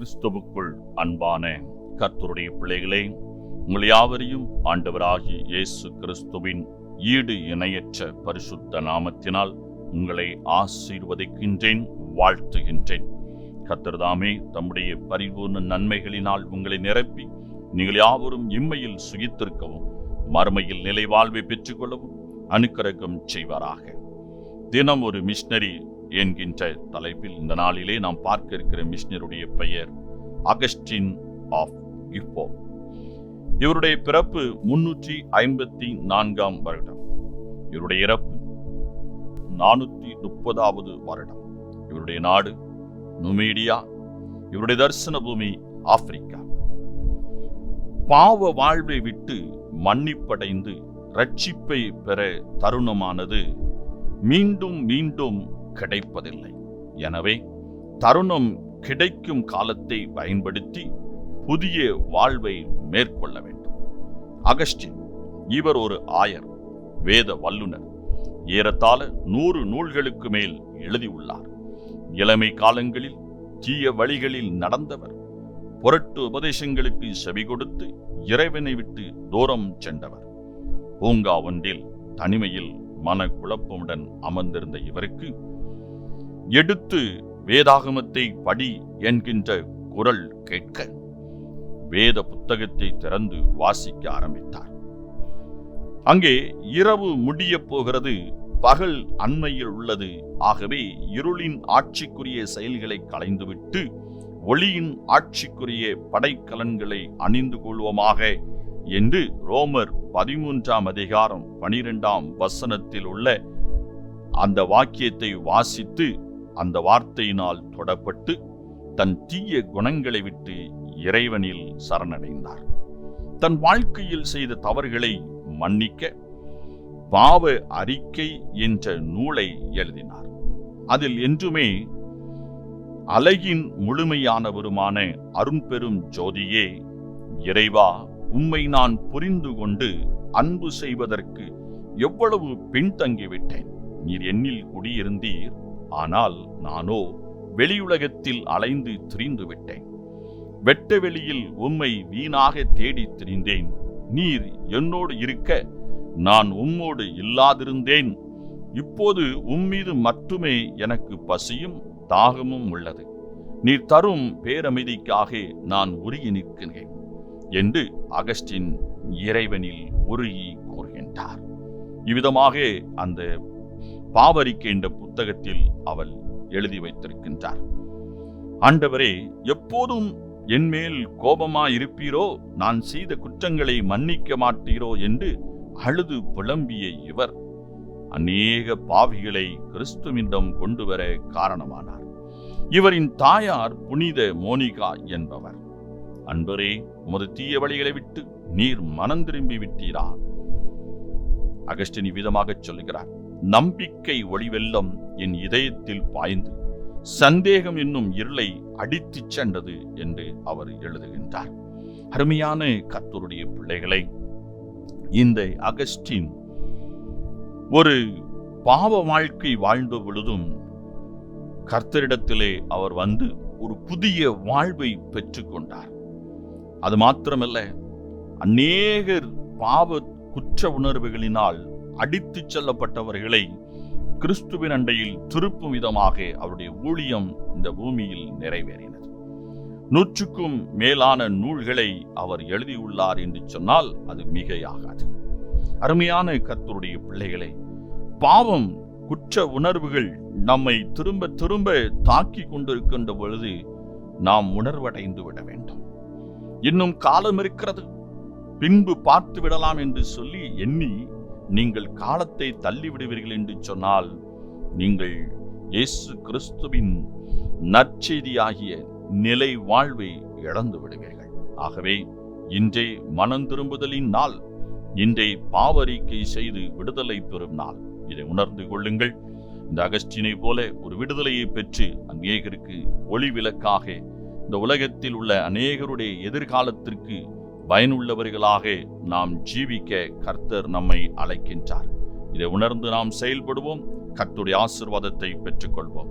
கிறிஸ்துவுக்குள் அன்பான கர்த்தருடைய பிள்ளைகளே உங்கள் யாவரையும் ஆண்டவராகி இயேசு கிறிஸ்துவின் ஈடு இணையற்ற பரிசுத்த நாமத்தினால் உங்களை ஆசீர்வதிக்கின்றேன் வாழ்த்துகின்றேன். கர்த்தர்தாமே தம்முடைய பரிபூர்ண நன்மைகளினால் உங்களை நிரப்பி நீங்கள் யாவரும் இம்மையில் சுகித்திருக்கவும் மறுமையில் நிலை வாழ்வை பெற்றுக்கொள்ளவும் அனுக்கிரகம் செய்வாராக. தினம் ஒரு மிஷினரி என்கின்ற தலைப்பில் இந்த நாளிலே நாம் பார்க்க இருக்கிற மிஷினருடைய பெயர் அகஸ்டின் ஆஃப் கிப்போ இவருடைய பிறப்பு முன்னூற்றி ஐம்பத்தி நான்காம் வருடம். இவருடைய இறப்பு நானூற்றி முப்பதாவது வருடம். இவருடைய நாடு நுமீடியா. இவருடைய தரிசன பூமி ஆப்பிரிக்கா. பாவ வாழ்வை விட்டு மன்னிப்படைந்து ரட்சிப்பை பெற தருணமானது மீண்டும் மீண்டும் கிடைப்பதில்லை. எனவே தருணம் கிடைக்கும் காலத்தை பயன்படுத்தி புதிய வாழ்வை மேற்கொள்ள வேண்டும். அகஸ்டின் இவர் ஒரு ஆயர் வேத வல்லுனர் ஏறத்தாழ நூறு நூல்களுக்கு மேல் எழுதியுள்ளார். இளமை காலங்களில் தீய வழிகளில் நடந்தவர். புரட்டு உபதேசங்களுக்கு செவி கொடுத்து இறைவனை விட்டு தூரம் சென்றவர். பூங்கா ஒன்றில் தனிமையில் மன குழப்பமுடன் அமர்ந்திருந்த இவருக்கு எடுத்து வேதாகமத்தை படி என்கின்ற குரல் கேட்க வேத புத்தகத்தை திறந்து வாசிக்க ஆரம்பித்தார். அங்கே இரவு முடிய போகிறது பகல் அண்மையில் உள்ளது. ஆகவே இருளின் ஆட்சிக்குரிய செயல்களை களைந்துவிட்டு ஒளியின் ஆட்சிக்குரிய படைக்கலன்களை அணிந்து கொள்வோமாக என்று ரோமர் பதிமூன்றாம் அதிகாரம் பனிரெண்டாம் வசனத்தில் உள்ள அந்த வாக்கியத்தை வாசித்து அந்த வார்த்தையினால் தொடப்பட்டு தன் தீய குணங்களை விட்டு இறைவனில் சரணடைந்தார். தன் வாழ்க்கையில் செய்த தவறுகளை மன்னிக்க பாவ அறிக்கை என்ற நூலை எழுதினார். அதில் என்றுமே அலகின் முழுமையானவருமான அரும்பெரும் ஜோதியே இறைவா உம்மை நான் புரிந்து கொண்டு அன்பு செய்வதற்கு எவ்வளவு பின்தங்கிவிட்டேன். நீர் என்னில் குடியிருந்தீர். ஆனால் நானோ வெளியுலகத்தில் அலைந்து திரிந்து விட்டேன். வெட்ட வெளியில் உம்மை வீணாக தேடி திரிந்தேன். நீர் என்னோடு இருக்க நான் உம்மோடு இல்லாதிருந்தேன். இப்போது உம்மீது மட்டுமே எனக்கு பசியும் தாகமும் உள்ளது. நீர் தரும் பேரமைதிக்காக நான் உருகி நிற்கிறேன் என்று அகஸ்டின் இறைவனில் உருகி கூறுகின்றார். இவ்விதமாக அந்த பாவரிக்கை என்ற புத்தகத்தில் அவள் எழுதி வைத்திருக்கின்றார். ஆண்டவரே எப்போதும் என்மேல் கோபமா இருப்பீரோ நான் செய்த குற்றங்களை மன்னிக்க மாட்டீரோ? என்று அழுது புலம்பிய இவர் அநேக பாவிகளை கிறிஸ்துவிடம் கொண்டு வர காரணமானார். இவரின் தாயார் புனித மோனிகா என்பவர். அன்பரே உமது தீய வழிகளை விட்டு நீர் மனம் திரும்பி விட்டீரா? அகஸ்டின் விதமாகச் சொல்லுகிறார். நம்பிக்கை ஒளிவெல்லம் என் இதயத்தில் பாய்ந்து சந்தேகம் என்னும் இருளை அடித்துச் சென்றது என்று அவர் எழுதுகின்றார். அருமையான கத்தருடைய பிள்ளைகளை இந்த அகஸ்டின் ஒரு பாவ வாழ்க்கை வாழ்ந்த பொழுதும் கர்த்தரிடத்திலே அவர் வந்து ஒரு புதிய வாழ்வை பெற்றுக்கொண்டார். அது மாத்திரமல்ல அநேகர் பாவ குற்ற உணர்வுகளினால் அடித்துச் செல்லப்பட்டவர்களை கிறிஸ்துவின் அண்டையில் திருப்பும் விதமாக அவருடைய ஊழியம் இந்த பூமியில் நிறைவேறினது. நூற்றுக்கும் மேலான நூல்களை அவர் எழுதியுள்ளார் என்று சொன்னால் அது மிகையாகாது. அருமையான கர்த்தருடைய பிள்ளைகளை பாவம் குற்ற உணர்வுகள் நம்மை திரும்ப திரும்ப தாக்கி கொண்டிருக்கின்ற பொழுது நாம் உணர்வடைந்து விட வேண்டும். இன்னும் காலம் இருக்கிறது பின்பு பார்த்து விடலாம் என்று சொல்லி எண்ணி நீங்கள் காலத்தை தள்ளிவிடுவீர்கள் என்று சொன்னால் நீங்கள் இயேசு கிறிஸ்துவின் நற்செய்தியாகிய நிலை வாழ்வை இழந்து விடுவீர்கள். ஆகவே இன்றே மனம் திரும்புதலின் நாள். இன்றே பாவரிக்கை செய்து விடுதலை பெறும் நாள். இதை உணர்ந்து கொள்ளுங்கள். இந்த அகஸ்டினை போல ஒரு விடுதலையை பெற்று அநேகருக்கு ஒளி விளக்காக இந்த உலகத்தில் உள்ள அநேகருடைய எதிர்காலத்திற்கு பயனுள்ளவர்களாக நாம் ஜீவிக்க கர்த்தர் நம்மை அழைக்கின்றார். இதை உணர்ந்து நாம் செயல்படுவோம் கர்த்தருடைய ஆசிர்வாதத்தை பெற்றுக்கொள்வோம்.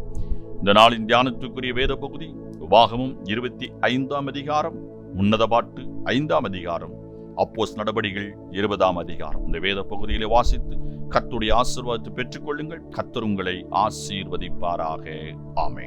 இந்த நாளின் தியானத்துக்குரிய வேத பகுதி உபாகமும் இருபத்தி ஐந்தாம் அதிகாரம் உன்னத பாட்டு ஐந்தாம் அதிகாரம் அப்போஸ் நடபடிகள் இருபதாம் அதிகாரம். இந்த வேத பகுதியிலே வாசித்து கத்துடைய ஆசீர்வாதத்தை பெற்றுக்கொள்ளுங்கள். கத்தர் உங்களை ஆசீர்வதிப்பாராக. ஆமே